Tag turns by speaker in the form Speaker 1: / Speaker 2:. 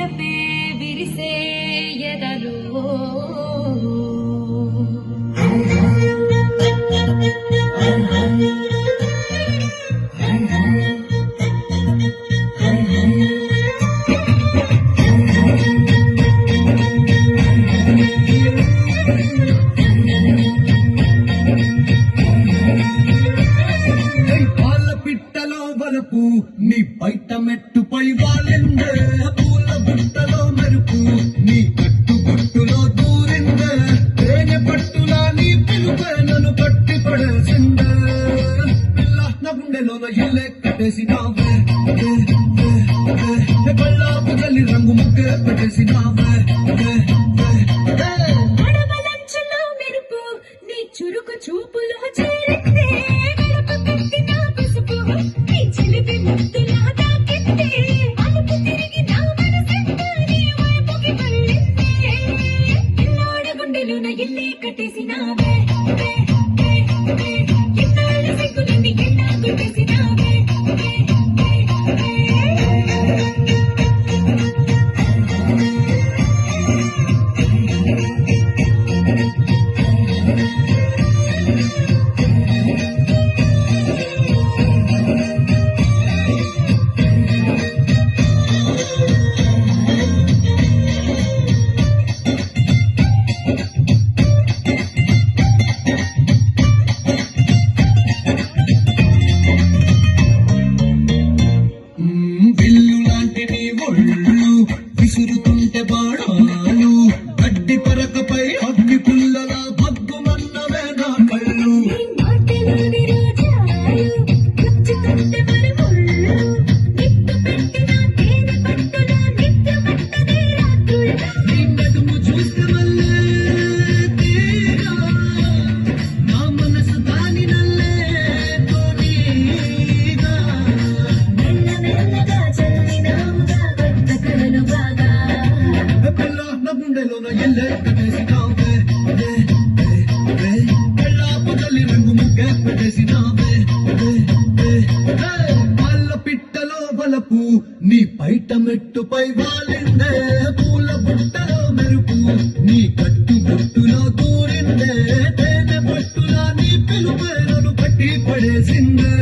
Speaker 1: వలపే విరిసే
Speaker 2: పాల పిట్టలో వలపు నీ బయట మెట్టుపై వాళ్ళెందే బుట్టలో మెరుపు నీ కట్టు బొట్టులో తేనె పట్టులా నీ పిలుపే నన్ను పట్టి పడేసిందే. పిల్ల నా గుండెలోన ఇల్లే కట్టేసినావే. రంగు ముగ్గే పెట్టేసినావే.
Speaker 1: నీ చురుకు చూపులో చేరితే పెట్టిన పసుపు చిలిపి ముద్దు గిల్లే కట్టేసినావే.
Speaker 2: పిల్ల నా గుండెలోన ఎల్లే కట్టేసినావే ఏ, ఏ, ఏ. కళ్ళాపు జల్లి రంగు ముగ్గే పిట్టలో వలపు నీ పైట మెట్టుపై వాలిందే పూల బుట్టలో మెరుపు నీ కట్టు బుట్టులో దూరిందే తేనె బుట్టులా నీ పిలుపేరను పట్టి పడేసిందే